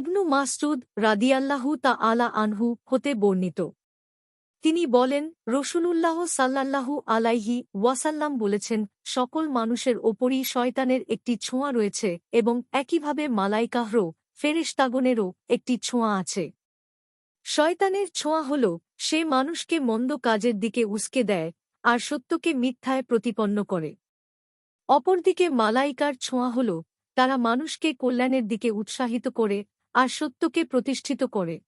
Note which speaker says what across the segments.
Speaker 1: মাসরুদ রাদিয়াল্লাহু তা আলা আনহু হতে বর্ণিত। তিনি বলেন, রসুলুল্লাহ সাল্লাল্লাহু আলাইহি ওয়াসাল্লাম বলেছেন, সকল মানুষের ওপরই শয়তানের একটি ছোঁয়া রয়েছে এবং একইভাবে মালাইকাহরও ফেরেশতাগনেরও একটি ছোঁয়া আছে। শয়তানের ছোঁয়া হল, সে মানুষকে মন্দ কাজের দিকে উস্কে দেয়, আর সত্যকে মিথ্যায় প্রতিপন্ন করে। অপরদিকে মালাইকার ছোঁয়া হল, তারা মানুষকে কল্যাণের দিকে উৎসাহিত করে আর সত্যকে প্রতিষ্ঠিত করে।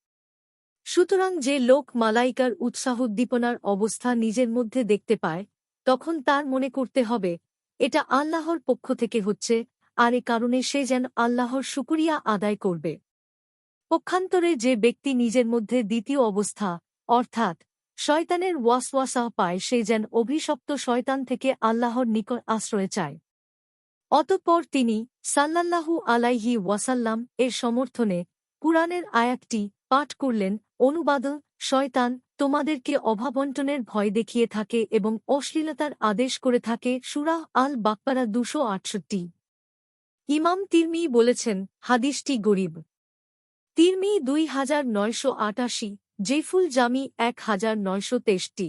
Speaker 1: সুতরাং যে লোক মালাইকার উৎসাহোদ্দীপনার অবস্থা নিজের মধ্যে দেখতে পায়, তখন তার মনে করতে হবে, এটা আল্লাহর পক্ষ থেকে হচ্ছে, আর এ কারণে সে যেন আল্লাহর শুকুরিয়া আদায় করবে। পক্ষান্তরে যে ব্যক্তি নিজের মধ্যে দ্বিতীয় অবস্থা, অর্থাৎ শয়তানের ওয়াসওয়াসা পায়, সে যেন অভিশপ্ত শয়তান থেকে আল্লাহর নিকট আশ্রয় চায়। অতঃপর তিনি সাল্লাল্লাহু আলাইহি ওয়াসাল্লাম এর সমর্থনে কুরআনের আয়াতটি পাঠ করলেন, অনুবাদ, শয়তান তোমাদেরকে অভাবন্টনের ভয় দেখিয়ে থাকে এবং অশ্লীলতার আদেশ করে থাকে সুরাহ আল বাকপারা দুশো আটষট্টি। ইমাম তিরমি বলেছেন, হাদিসটি গরিব। তিরমি দুই হাজার নয়শো আটাশি জেফুল জামি এক হাজার নয়শো তেষ্টি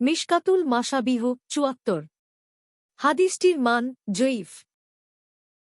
Speaker 1: মিশকাতুল মাসাবিহ চুয়াত্তর। হাদিসটির মান জয়ীফ।